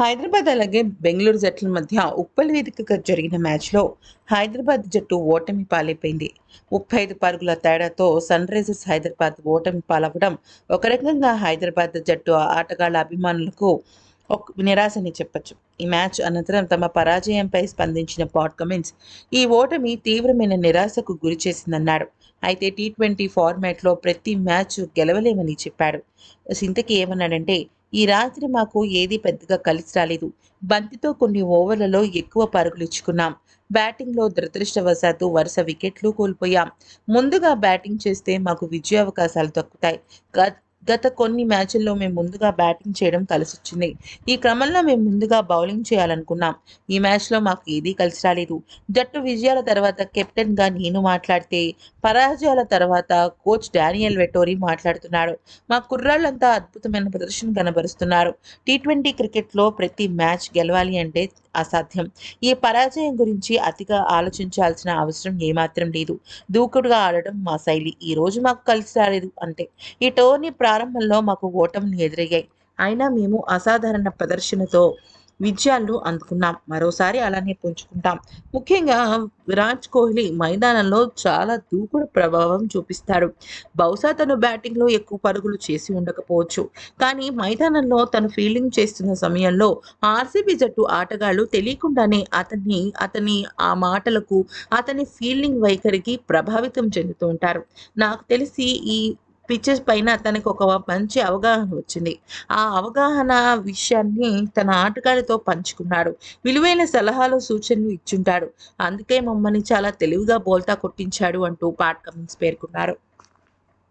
హైదరాబాద్ అలాగే బెంగళూరు జట్ల మధ్య ఉప్పల్ వేదికగా జరిగిన మ్యాచ్లో హైదరాబాద్ జట్టు ఓటమి పాలైపోయింది. ముప్పై ఐదు పరుగుల తేడాతో సన్ రైజర్స్ హైదరాబాద్ ఓటమి పాలవ్వడం ఒక రకంగా హైదరాబాద్ జట్టు ఆటగాళ్ళ అభిమానులకు ఒక నిరాశని చెప్పొచ్చు. ఈ మ్యాచ్ అనంతరం తమ పరాజయంపై స్పందించిన పాట్ కమిన్స్ ఈ ఓటమి తీవ్రమైన నిరాశకు గురి చేసిందన్నాడు. అయితే టీ ట్వంటీ ఫార్మాట్లో ప్రతి మ్యాచ్ గెలవలేమని చెప్పాడు. సింతకి ఏమన్నాడంటే ఈ రాత్రి మాకు ఏది పెద్దగా కలిసి రాలేదు. బంతితో కొన్ని ఓవర్లలో ఎక్కువ పరుగులు ఇచ్చుకున్నాం. బ్యాటింగ్లో దురదృష్టవశాత్తు వరుస వికెట్లు కోల్పోయాం. ముందుగా బ్యాటింగ్ చేస్తే మాకు విజయావకాశాలు దక్కుతాయి. గత కొన్ని మ్యాచ్ల్లో మేము ముందుగా బ్యాటింగ్ చేయడం కలిసొచ్చింది. ఈ క్రమంలో మేము ముందుగా బౌలింగ్ చేయాలనుకున్నాం. ఈ మ్యాచ్లో మాకు ఏదీ కలిసి రాలేదు. జట్టు విజయాల తర్వాత కెప్టెన్గా నేను మాట్లాడితే పరాజయాల తర్వాత కోచ్ డానియల్ వెటోరీ మాట్లాడుతున్నాడు. మా కుర్రాళ్ళంతా అద్భుతమైన ప్రదర్శన కనబరుస్తున్నారు. టీ ట్వంటీ క్రికెట్లో ప్రతి మ్యాచ్ గెలవాలి అంటే అసాధ్యం. ఈ పరాజయం గురించి అతిగా ఆలోచించాల్సిన అవసరం ఏమాత్రం లేదు. దూకుడుగా ఆడటం మా శైలి. ఈ రోజు మాకు కలిసి రాలేదు అంతే ఈ టోర్నీ ప్రారంభంలో మాకు ఓటములు ఎదురయ్యాయి. అయినా మేము అసాధారణ ప్రదర్శనతో విజయాలు అందుకున్నాం. మరోసారి అలానే పుంజుకుంటాం. ముఖ్యంగా విరాట్ కోహ్లీ మైదానంలో చాలా దూకుడు ప్రభావం చూపిస్తాడు. బహుశా తను బ్యాటింగ్లో ఎక్కువ పరుగులు చేసి ఉండకపోవచ్చు. కానీ మైదానంలో తను ఫీల్డింగ్ చేస్తున్న సమయంలో ఆర్సీబీ జట్టు ఆటగాళ్ళు తెలియకుండానే అతన్ని అతని ఆ మాటలకు అతని ఫీల్డింగ్ వైఖరికి ప్రభావితం చెందుతూ ఉంటారు. నాకు తెలిసి ఈ పిచ్చెస్ పైన తనకు ఒక మంచి అవగాహన వచ్చింది. ఆ అవగాహన విషయాన్ని తన ఆటగాడితో పంచుకున్నాడు. విలువైన సలహాలు సూచనలు ఇచ్చుంటాడు. అందుకే మమ్మల్ని చాలా తెలివిగా బోల్తా కొట్టించాడు అంటూ పాట్ కమిన్స్ పేర్కొన్నారు.